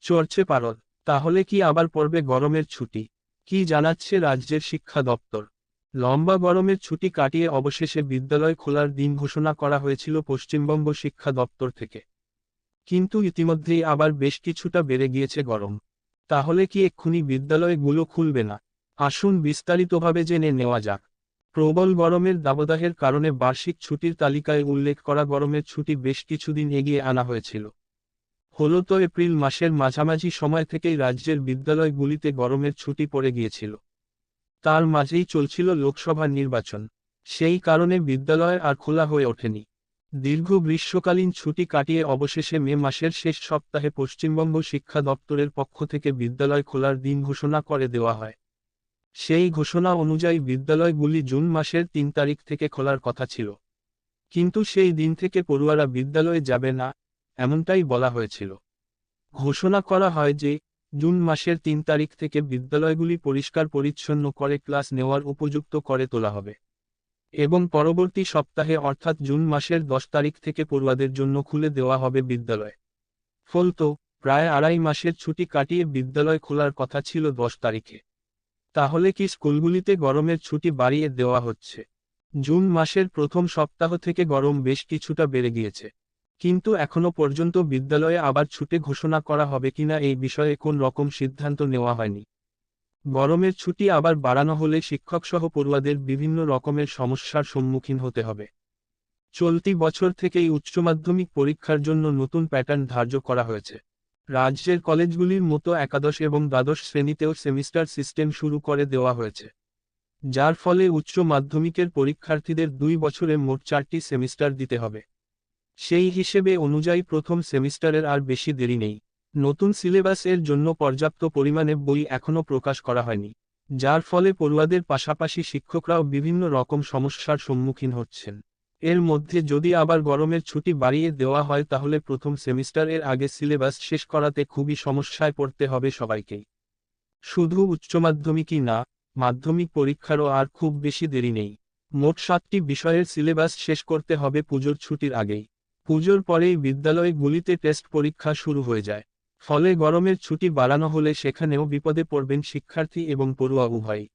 চড়ছে পারদ, তাহলে কি আবার পড়বে গরমের ছুটি? কি জানাচ্ছে রাজ্যের শিক্ষা দপ্তর? লম্বা গরমের ছুটি কাটিয়ে অবশেষে বিদ্যালয় খোলার দিন ঘোষণা করা হয়েছিল পশ্চিমবঙ্গ শিক্ষা দপ্তর থেকে। কিন্তু ইতিমধ্যেই আবার বেশ কিছুটা বেড়ে গিয়েছে গরম। তাহলে কি এক্ষুনি বিদ্যালয়গুলো খুলবে না? আসুন বিস্তারিতভাবে জেনে নেওয়া যাক। প্রবল গরমের দাবদাহের কারণে বার্ষিক ছুটির তালিকায় উল্লেখ করা গরমের ছুটি বেশ কিছুদিন এগিয়ে আনা হয়েছিল। হলত এপ্রিল মাসের মাঝামাঝি সময় থেকেই রাজ্যের বিদ্যালয়গুলিতে গরমের ছুটি পড়ে গিয়েছিল। তার মাঝেই চলছিল লোকসভা নির্বাচন। সেই কারণে বিদ্যালয় আর খোলা হয়ে ওঠেনি। দীর্ঘ গ্রীষ্মকালীন ছুটি কাটিয়ে অবশেষে মে মাসের শেষ সপ্তাহে পশ্চিমবঙ্গ শিক্ষা দপ্তরের পক্ষ থেকে বিদ্যালয় খোলার দিন ঘোষণা করে দেওয়া হয়। সেই ঘোষণা অনুযায়ী বিদ্যালয়গুলি জুন মাসের তিন তারিখ থেকে খোলার কথা ছিল। কিন্তু সেই দিন থেকে পড়ুয়ারা বিদ্যালয়ে যাবে না এমনটাই বলা হয়েছিল। ঘোষণা করা হয় যে, জুন মাসের তিন তারিখ থেকে বিদ্যালয়গুলি পরিষ্কার পরিচ্ছন্ন করে ক্লাস নেওয়ার উপযুক্ত করে তোলা হবে। এবং পরবর্তী সপ্তাহে অর্থাৎ জুন মাসের দশ তারিখ থেকে পড়ুয়াদের জন্য খুলে দেওয়া হবে বিদ্যালয়। ফলত, প্রায় আড়াই মাসের ছুটি কাটিয়ে বিদ্যালয় খোলার কথা ছিল দশ তারিখে। তাহলে কি স্কুলগুলিতে গরমের ছুটি বাড়িয়ে দেওয়া হচ্ছে? জুন মাসের প্রথম সপ্তাহ থেকে গরম বেশ কিছুটা বেড়ে গিয়েছে। কিন্তু এখনও পর্যন্ত বিদ্যালয়ে আবার ছুটে ঘোষণা করা হবে কিনা এই বিষয়ে কোন রকম সিদ্ধান্ত নেওয়া হয়নি। গরমের ছুটি আবার বাড়ানো হলে শিক্ষকসহ পড়ুয়াদের বিভিন্ন রকমের সমস্যার সম্মুখীন হতে হবে। চলতি বছর থেকেই উচ্চ মাধ্যমিক পরীক্ষার জন্য নতুন প্যাটার্ন ধার্য করা হয়েছে। রাজ্যের কলেজগুলির মতো একাদশ এবং দ্বাদশ শ্রেণীতেও সেমিস্টার সিস্টেম শুরু করে দেওয়া হয়েছে। যার ফলে উচ্চ মাধ্যমিকের পরীক্ষার্থীদের দুই বছরে মোট চারটি সেমিস্টার দিতে হবে। সেই হিসেবে অনুযায়ী প্রথম সেমিস্টারের আর বেশি দেরি নেই। নতুন সিলেবাস এর জন্য পর্যাপ্ত পরিমাণে বই এখনও প্রকাশ করা হয়নি, যার ফলে পড়ুয়াদের পাশাপাশি শিক্ষকরাও বিভিন্ন রকম সমস্যার সম্মুখীন হচ্ছেন। এর মধ্যে যদি আবার গরমের ছুটি বাড়িয়ে দেওয়া হয় তাহলে প্রথম সেমিস্টার এর আগে সিলেবাস শেষ করাতে খুবই সমস্যায় পড়তে হবে সবাইকেই শুধু উচ্চ মাধ্যমিকই না, মাধ্যমিক পরীক্ষারও আর খুব বেশি দেরি নেই। মোট সাতটি বিষয়ের সিলেবাস শেষ করতে হবে পুজোর ছুটির আগেই। পুজোর পরেই বিদ্যালয়গুলিতে টেস্ট পরীক্ষা শুরু হয়ে যায়। ফলে গরমের ছুটি বাড়ানো হলে সেখানেও বিপদে পড়বেন শিক্ষার্থী এবং পড়ুয়া উভয়ই।